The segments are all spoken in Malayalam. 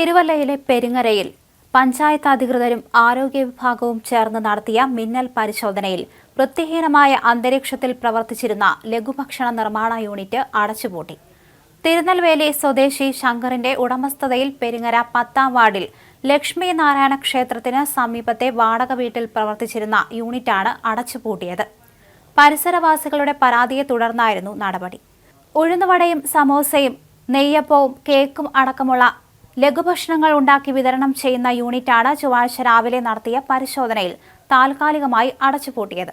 തിരുവല്ലയിലെ പെരുങ്ങരയിൽ പഞ്ചായത്ത് അധികൃതരും ആരോഗ്യ വിഭാഗവും ചേർന്ന് നടത്തിയ മിന്നൽ പരിശോധനയിൽ വൃത്തിഹീനമായ അന്തരീക്ഷത്തിൽ പ്രവർത്തിച്ചിരുന്ന ലഘുഭക്ഷണ നിർമ്മാണ യൂണിറ്റ് അടച്ചുപൂട്ടി. തിരുനെൽവേലി സ്വദേശി ശങ്കറിന്റെ ഉടമസ്ഥതയിൽ പെരുങ്ങര പത്താം വാർഡിൽ ലക്ഷ്മി നാരായണ ക്ഷേത്രത്തിന് സമീപത്തെ വാടക വീട്ടിൽ പ്രവർത്തിച്ചിരുന്ന യൂണിറ്റാണ് അടച്ചുപൂട്ടിയത്. പരിസരവാസികളുടെ പരാതിയെ തുടർന്നായിരുന്നു നടപടി. ഉഴുന്നുവടയും സമോസയും നെയ്യപ്പവും കേക്കും അടക്കമുള്ള ലഘുഭക്ഷണങ്ങൾ ഉണ്ടാക്കി വിതരണം ചെയ്യുന്ന യൂണിറ്റാണ് ചൊവ്വാഴ്ച രാവിലെ നടത്തിയ പരിശോധനയിൽ താൽക്കാലികമായി അടച്ചുപൂട്ടിയത്.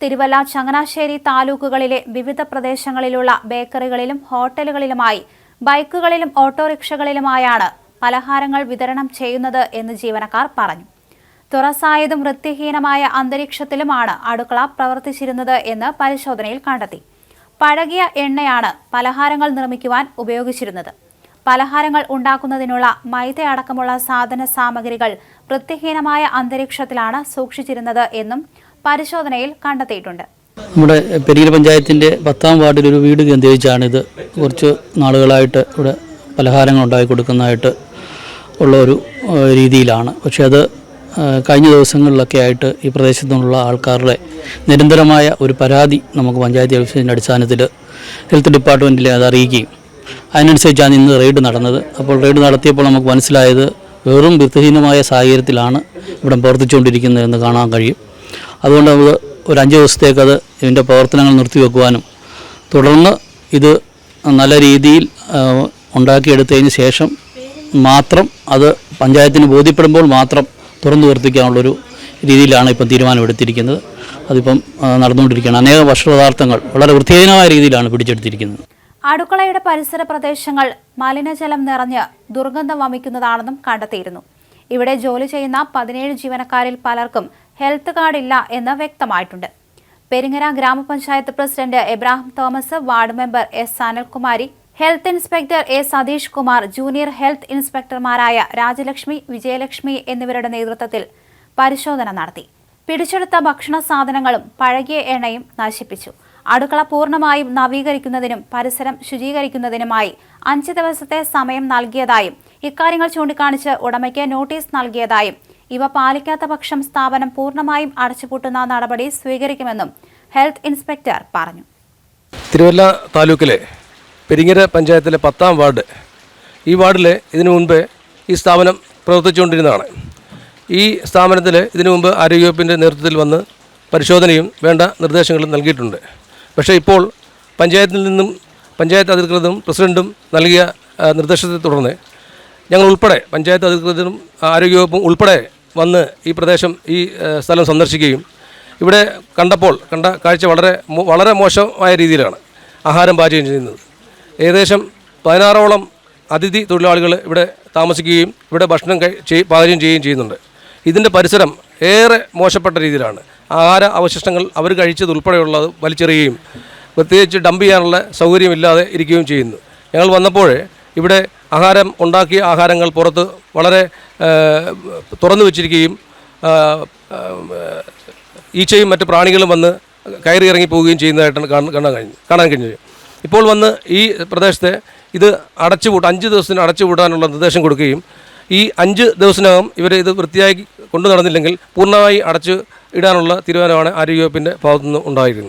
തിരുവല്ല ചങ്ങനാശ്ശേരി താലൂക്കുകളിലെ വിവിധ പ്രദേശങ്ങളിലുള്ള ബേക്കറികളിലും ഹോട്ടലുകളിലുമായി ബൈക്കുകളിലും ഓട്ടോറിക്ഷകളിലുമായാണ് പലഹാരങ്ങൾ വിതരണം ചെയ്യുന്നത് എന്ന് ജീവനക്കാർ പറഞ്ഞു. തുറസായതും വൃത്തിഹീനമായ അന്തരീക്ഷത്തിലുമാണ് അടുക്കള പ്രവർത്തിച്ചിരുന്നത് എന്ന് പരിശോധനയിൽ കണ്ടെത്തി. പഴകിയ എണ്ണയാണ് പലഹാരങ്ങൾ നിർമ്മിക്കുവാൻ ഉപയോഗിച്ചിരുന്നത്. പലഹാരങ്ങൾ ഉണ്ടാക്കുന്നതിനുള്ള മൈദ അടക്കമുള്ള സാധന സാമഗ്രികൾ വൃത്തിഹീനമായ അന്തരീക്ഷത്തിലാണ് സൂക്ഷിച്ചിരുന്നത് എന്നും പരിശോധനയിൽ കണ്ടെത്തിയിട്ടുണ്ട്. നമ്മുടെ പെരിയ പഞ്ചായത്തിന്റെ പത്താം വാർഡിൽ ഒരു വീട് കേന്ദ്രീകരിച്ചാണ് ഇത് കുറച്ച് നാളുകളായിട്ട് ഇവിടെ പലഹാരങ്ങൾ ഉണ്ടാക്കി കൊടുക്കുന്നതായിട്ട് ഉള്ള ഒരു രീതിയിലാണ്. പക്ഷേ അത് കഴിഞ്ഞ ദിവസങ്ങളിലൊക്കെ ആയിട്ട് ഈ പ്രദേശത്തു നിന്നുള്ള ആൾക്കാരുടെ നിരന്തരമായ ഒരു പരാതി നമുക്ക് പഞ്ചായത്ത് ഓഫീസിന്റെ അടിസ്ഥാനത്തിൽ ഹെൽത്ത് ഡിപ്പാർട്ട്മെന്റിൽ അത് അറിയിക്കുകയും അതിനനുസരിച്ചാണ് ഇന്ന് റെയ്ഡ് നടന്നത്. അപ്പോൾ റെയ്ഡ് നടത്തിയപ്പോൾ നമുക്ക് മനസ്സിലായത് വെറും വൃത്തിഹീനമായ സാഹചര്യത്തിലാണ് ഇവിടെ പ്രവർത്തിച്ചുകൊണ്ടിരിക്കുന്നതെന്ന് കാണാൻ കഴിയും. അതുകൊണ്ട് നമുക്ക് ഒരു അഞ്ച് ദിവസത്തേക്ക് അത് ഇതിന്റെ പ്രവർത്തനങ്ങൾ നിർത്തിവെക്കുവാനും തുടർന്ന് ഇത് നല്ല രീതിയിൽ ഉണ്ടാക്കിയെടുത്തതിന് ശേഷം മാത്രം അത് പഞ്ചായത്തിന് ബോധ്യപ്പെടുമ്പോൾ മാത്രം തുറന്നു വർത്തിക്കാനുള്ളൊരു രീതിയിലാണ് ഇപ്പം തീരുമാനമെടുത്തിരിക്കുന്നത്. അതിപ്പം നടന്നുകൊണ്ടിരിക്കുകയാണ്. അനേക ഭക്ഷണപദാർത്ഥങ്ങൾ വളരെ വൃത്തിഹീനമായ രീതിയിലാണ് പിടിച്ചെടുത്തിരിക്കുന്നത്. അടുക്കളയുടെ പരിസര പ്രദേശങ്ങൾ മലിനജലം നിറഞ്ഞ് ദുർഗന്ധം വമിക്കുന്നതാണെന്നും കണ്ടെത്തിയിരുന്നു. ഇവിടെ ജോലി ചെയ്യുന്ന പതിനേഴ് ജീവനക്കാരിൽ പലർക്കും ഹെൽത്ത് കാർഡ് ഇല്ല എന്ന് വ്യക്തമായിട്ടുണ്ട്. പെരിങ്ങര ഗ്രാമപഞ്ചായത്ത് president Ebrahim Thomas ward member S Sanalkumari health inspector A Satheesh Kumar junior health ഇൻസ്പെക്ടർമാരായ Rajalakshmi Vijayalakshmi എന്നിവരുടെ നേതൃത്വത്തിൽ പരിശോധന നടത്തി. പിടിച്ചെടുത്ത ഭക്ഷണ സാധനങ്ങളും പഴകിയ എണ്ണയും നശിപ്പിച്ചു. അടുക്കള പൂർണമായും നവീകരിക്കുന്നതിനും പരിസരം ശുചീകരിക്കുന്നതിനുമായി അഞ്ച് ദിവസത്തെ സമയം നൽകിയതായും ഇക്കാര്യങ്ങൾ ചൂണ്ടിക്കാണിച്ച് ഉടമയ്ക്ക് നോട്ടീസ് നൽകിയതായും. ഇവ പാലിക്കാത്ത പക്ഷം സ്ഥാപനം പൂർണമായും അടച്ചുപൂട്ടുന്ന നടപടി സ്വീകരിക്കുമെന്നും ഹെൽത്ത് ഇൻസ്പെക്ടർ പറഞ്ഞു. തിരുവല്ല താലൂക്കിലെ പെരിങ്ങര പഞ്ചായത്തിലെ പത്താം വാർഡ് ഈ വാർഡിൽ ഇതിനു മുൻപ് ഈ സ്ഥാപനം പ്രവർത്തിച്ചുകൊണ്ടിരുന്നതാണ്. ഈ സ്ഥാപനത്തിൽ ഇതിനു മുമ്പ് ആരോഗ്യവകുപ്പിന്റെ നേതൃത്വത്തിൽ വന്ന് പരിശോധനയും വേണ്ട നിർദ്ദേശങ്ങളും നൽകിയിട്ടുണ്ട്. പക്ഷേ ഇപ്പോൾ പഞ്ചായത്തിൽ നിന്നും പഞ്ചായത്ത് അധികൃതരും പ്രസിഡന്റും നൽകിയ നിർദ്ദേശത്തെ തുടർന്ന് ഞങ്ങൾ ഉൾപ്പെടെ പഞ്ചായത്ത് അധികൃതരും ആരോഗ്യവകുപ്പും ഉൾപ്പെടെ വന്ന് ഈ പ്രദേശം ഈ സ്ഥലം സന്ദർശിക്കുകയും ഇവിടെ കണ്ടപ്പോൾ കണ്ട കാഴ്ച വളരെ വളരെ മോശമായ രീതിയിലാണ് ആഹാരം പാചകം ചെയ്യുന്നത്. ഏകദേശം പതിനാറോളം അതിഥി തൊഴിലാളികൾ ഇവിടെ താമസിക്കുകയും ഇവിടെ ഭക്ഷണം പാചകം ചെയ്യുകയും ചെയ്യുന്നുണ്ട്. ഇതിന്റെ പരിസരം ഏറെ മോശപ്പെട്ട രീതിയിലാണ്. ആഹാര അവശിഷ്ടങ്ങൾ അവർ കഴിച്ചതുൾപ്പെടെയുള്ളത് വലിച്ചെറിയുകയും പ്രത്യേകിച്ച് ഡംപ് ചെയ്യാനുള്ള സൗകര്യമില്ലാതെ ഇരിക്കുകയും ചെയ്യുന്നു. ഞങ്ങൾ വന്നപ്പോൾ ഇവിടെ ആഹാരം ഉണ്ടാക്കിയ ആഹാരങ്ങൾ പുറത്ത് വളരെ തുറന്നു വെച്ചിരിക്കുകയും ഈച്ചയും മറ്റ് പ്രാണികളും വന്ന് കയറി ഇറങ്ങി പോവുകയും ചെയ്യുന്നതായിട്ടാണ് കാണ- കാണാൻ കഴിഞ്ഞു കാണാൻ കഴിഞ്ഞത്. ഇപ്പോൾ വന്ന് ഈ പ്രദേശത്തെ ഇത് അടച്ചുപൂട്ട് അഞ്ച് ദിവസത്തിന് അടച്ചുപൂട്ടാനുള്ള നിർദ്ദേശം കൊടുക്കുകയും ഈ അഞ്ച് ദിവസത്തിനകം ഇവർ ഇത് വൃത്തിയാക്കി കൊണ്ടു നടന്നില്ലെങ്കിൽ പൂർണമായി അടച്ചു ഇടാനുള്ള തീരുമാനമാണ് ആരോഗ്യവകുപ്പിന്റെ ഭാഗത്തുനിന്ന് ഉണ്ടായിരുന്നത്